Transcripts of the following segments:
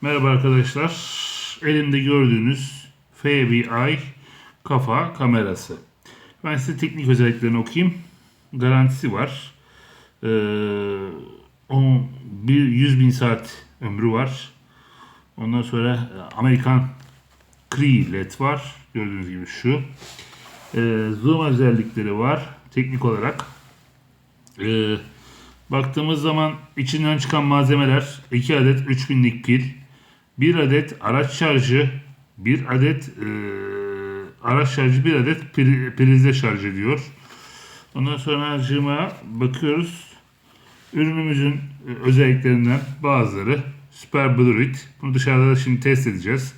Merhaba arkadaşlar. Elimde gördüğünüz FBI kafa kamerası. Ben size teknik özelliklerini okuyayım. Garantisi var. Ee, on, bir 100 bin saat ömrü var. Ondan sonra e, Amerikan Cree LED var. Gördüğünüz gibi şu. Ee, zoom özellikleri var. Teknik olarak. Ee, baktığımız zaman içinden çıkan malzemeler 2 adet 3000'lik pil, 1 adet araç şarjı, 1 adet e, araç şarjı, 1 adet pri- şarj ediyor. Ondan sonra harcıma bakıyoruz. Ürünümüzün e, özelliklerinden bazıları Super Bluid. Bunu dışarıda da şimdi test edeceğiz.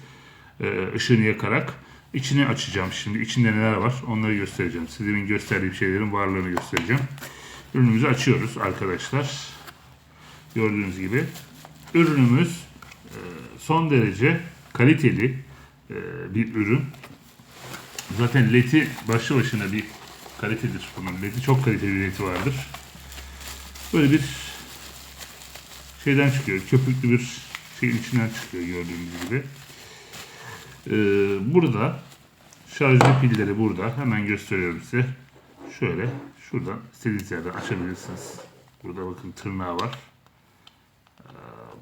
E, ışığını yakarak. İçini açacağım şimdi. İçinde neler var onları göstereceğim. Size gösterdiğim şeylerin varlığını göstereceğim. Ürünümüzü açıyoruz arkadaşlar. Gördüğünüz gibi. Ürünümüz son derece kaliteli e, bir ürün. Zaten leti başlı başına bir kalitedir bunun. Leti çok kaliteli bir leti vardır. Böyle bir şeyden çıkıyor. Köpüklü bir şeyin içinden çıkıyor gördüğünüz gibi. Ee, burada şarjlı pilleri burada. Hemen gösteriyorum size. Şöyle şuradan istediğiniz yerden açabilirsiniz. Burada bakın tırnağı var.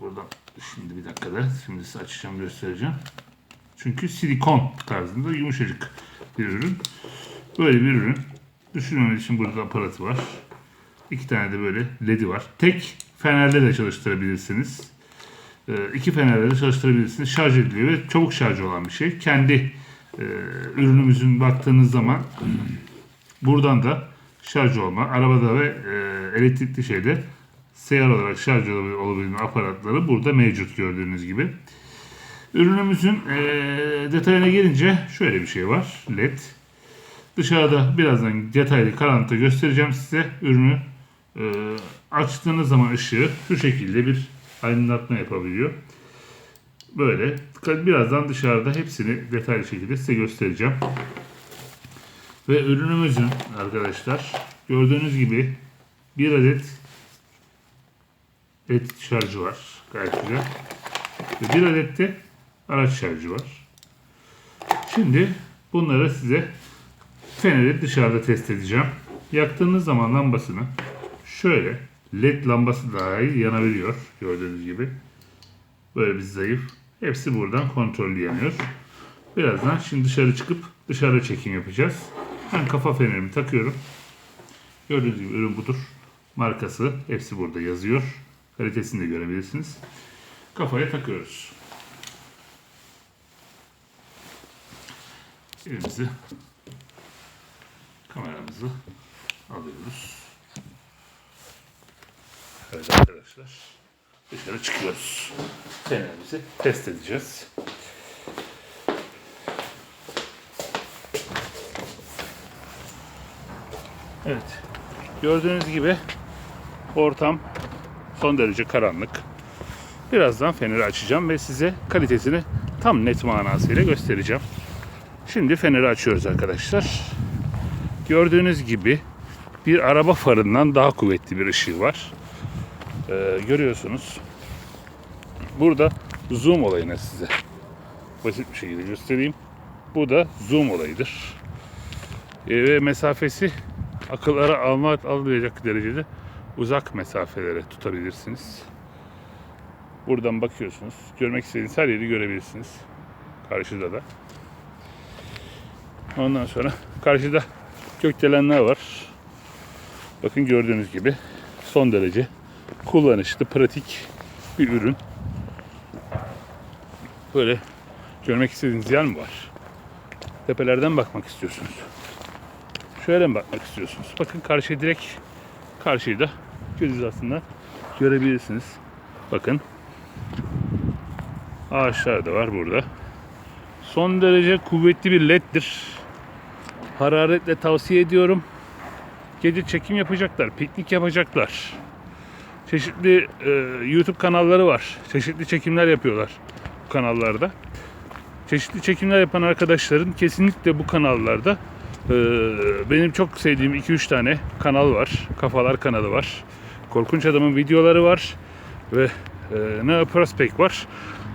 Buradan şimdi bir dakikada şimdi size açacağım göstereceğim. Çünkü silikon tarzında yumuşacık bir ürün. Böyle bir ürün. Düşünmemiz için burada aparatı var. İki tane de böyle ledi var. Tek fenerle de çalıştırabilirsiniz. Ee, iki fenerle de çalıştırabilirsiniz. Şarj ediliyor ve çabuk şarj olan bir şey. Kendi e, ürünümüzün baktığınız zaman buradan da şarj olma. Arabada ve e, elektrikli şeyde seyyar olarak şarj olabil- olabilen aparatları burada mevcut gördüğünüz gibi. Ürünümüzün e, detayına gelince şöyle bir şey var. LED. Dışarıda birazdan detaylı karanlıkta göstereceğim size. Ürünü e, açtığınız zaman ışığı şu şekilde bir aydınlatma yapabiliyor. Böyle. Birazdan dışarıda hepsini detaylı şekilde size göstereceğim. Ve ürünümüzün arkadaşlar gördüğünüz gibi bir adet led şarjı var. Gayet güzel. Ve bir adet de araç şarjı var. Şimdi bunları size feneri dışarıda test edeceğim. Yaktığınız zaman lambasını şöyle led lambası dahi yanabiliyor gördüğünüz gibi. Böyle bir zayıf. Hepsi buradan kontrollü yanıyor. Birazdan şimdi dışarı çıkıp dışarı çekim yapacağız. Ben kafa fenerimi takıyorum. Gördüğünüz gibi ürün budur. Markası hepsi burada yazıyor. Kalitesini de görebilirsiniz. Kafaya takıyoruz. Elimizi kameramızı alıyoruz. Evet arkadaşlar. Dışarı çıkıyoruz. Fenerimizi test edeceğiz. Evet. Gördüğünüz gibi ortam son derece karanlık. Birazdan feneri açacağım ve size kalitesini tam net manasıyla göstereceğim. Şimdi feneri açıyoruz arkadaşlar. Gördüğünüz gibi bir araba farından daha kuvvetli bir ışığı var. Ee, görüyorsunuz. Burada zoom olayını size basit bir şekilde göstereyim. Bu da zoom olayıdır. Ee, ve mesafesi akıllara alma almayacak derecede uzak mesafelere tutabilirsiniz. Buradan bakıyorsunuz. Görmek istediğiniz her yeri görebilirsiniz. Karşıda da. Ondan sonra karşıda gökdelenler var. Bakın gördüğünüz gibi son derece kullanışlı, pratik bir ürün. Böyle görmek istediğiniz yer mi var? Tepelerden bakmak istiyorsunuz. Şöyle mi bakmak istiyorsunuz? Bakın karşıya direkt karşıyı da göz hizasında görebilirsiniz. Bakın. Ağaçlar da var burada. Son derece kuvvetli bir leddir. Hararetle tavsiye ediyorum. Gece çekim yapacaklar, piknik yapacaklar. Çeşitli e, YouTube kanalları var. Çeşitli çekimler yapıyorlar bu kanallarda. Çeşitli çekimler yapan arkadaşların kesinlikle bu kanallarda e, benim çok sevdiğim 2-3 tane kanal var. Kafalar kanalı var. Korkunç Adam'ın videoları var. Ve E, Neo Prospect var.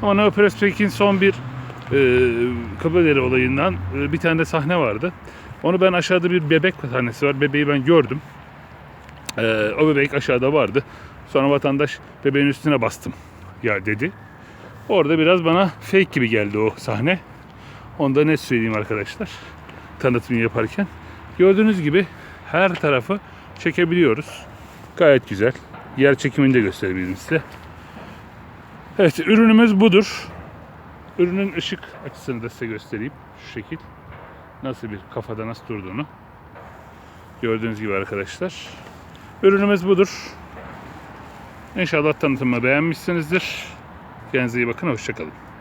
Ama Neo Prospect'in son bir e, Kıbrıdere olayından e, bir tane de sahne vardı. Onu ben aşağıda bir bebek sahnesi var. Bebeği ben gördüm. E, o bebek aşağıda vardı. Sonra vatandaş bebeğin üstüne bastım ya dedi. Orada biraz bana fake gibi geldi o sahne. Onu da net söyleyeyim arkadaşlar. Tanıtımı yaparken. Gördüğünüz gibi her tarafı çekebiliyoruz. Gayet güzel. Yer çekimini de gösterebilirim size. Evet ürünümüz budur. Ürünün ışık açısını da size göstereyim. Şu şekil. Nasıl bir kafada nasıl durduğunu. Gördüğünüz gibi arkadaşlar. Ürünümüz budur. İnşallah tanıtımı beğenmişsinizdir. Kendinize iyi bakın. Hoşçakalın.